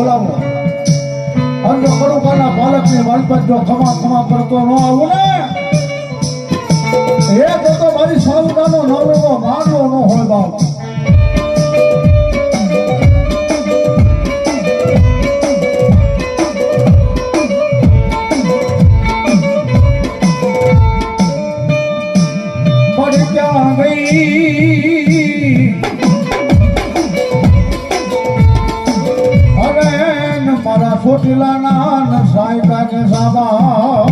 બોલાવો. અને જો કડુકાના બાળકની વાલપત જો ખમા ખમા કરતો ન આવું ને. એ તો મારી સાવકાનો નવરો મારવો ન હોય બાપ. મારા ચોટીલાના ન સાયકા ને સાબા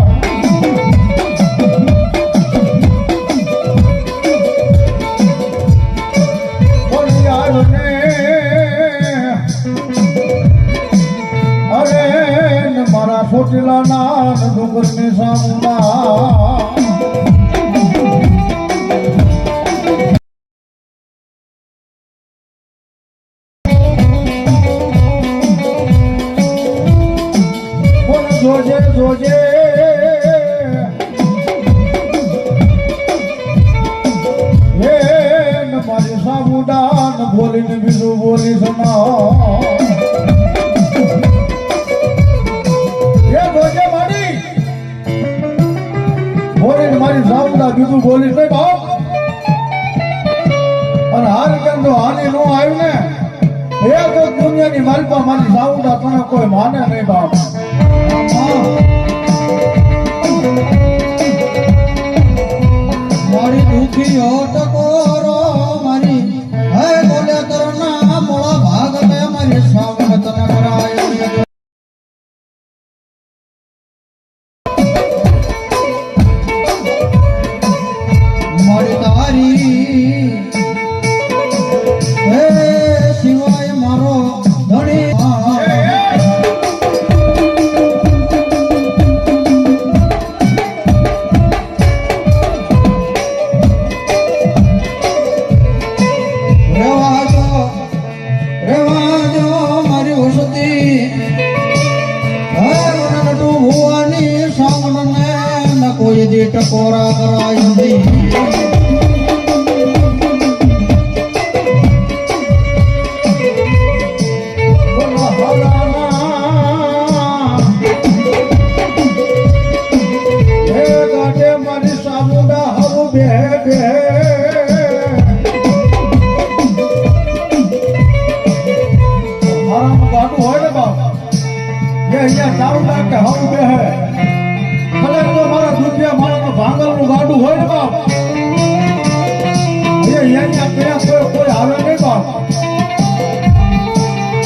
અરે મારા ચોટીલાના ન ડુંગર ને બોલીને બીજું બોલી સમાવો મારી બોલીને બીજું બોલીશ નહીં બાપ અને હાલ કેમ તો હાલી નો આવ્યું ને એ તો દુનિયાની માલપા મારી સાઉન્ડા તને કોઈ માને નહીં બાપ. મારી દુખી હોત કોઈ દી ટકોરા કરાય નહીં બોલો હરાના. હે ગાંઠે મારી સામુંડા એ અહીંયા કોઈ કોઈ આવે નહીં બાપ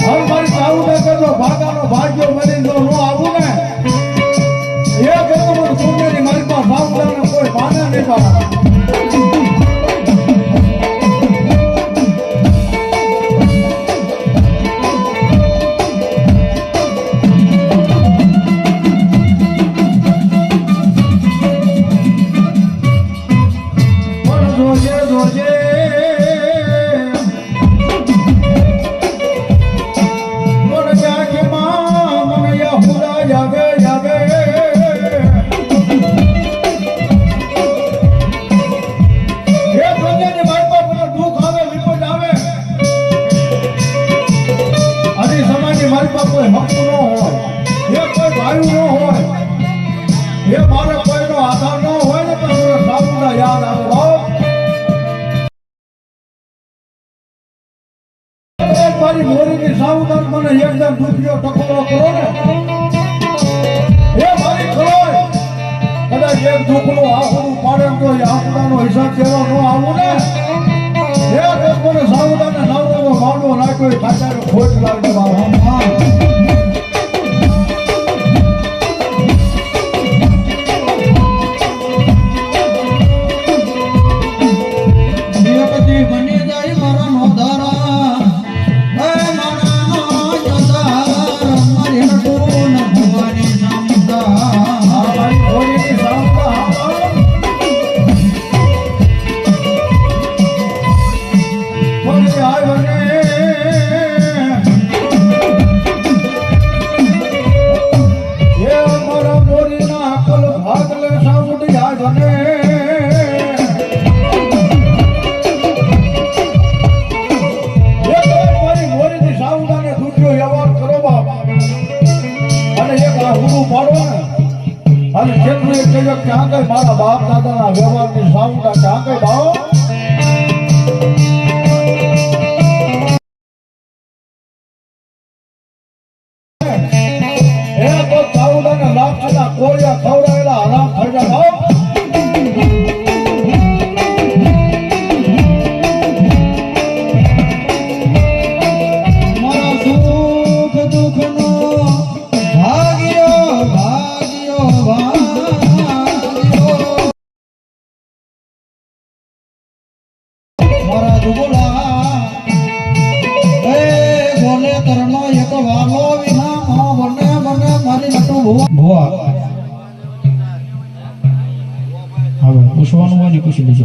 હવે મારી ચાવું ને કરજો, ભાગાનો ભાગ્યો મળી જો હું આવું ને, એ કરતો મને દુનિયાની મારી પાસે ભાવદાને કોઈ માને નહીં બા મારી મોરીની સાવધાન મને એકદમ દુખિયો ટકોરો કરો ને એક દુખનું આખું પાડે તો એ આખુદાનો હિસાબ દેવા ન આવું ને? એક મને સાવધાન ઊભું પાડો ને અને જેટલું એ કહેજો કે આગળ મારા બાપ દાદાના વ્યવહારની સાઉન્ડા કે આગળ ભાવ કોળિયા ખાવ ભુવા હવે પૂછવાનું હોય ને પૂછી લેજો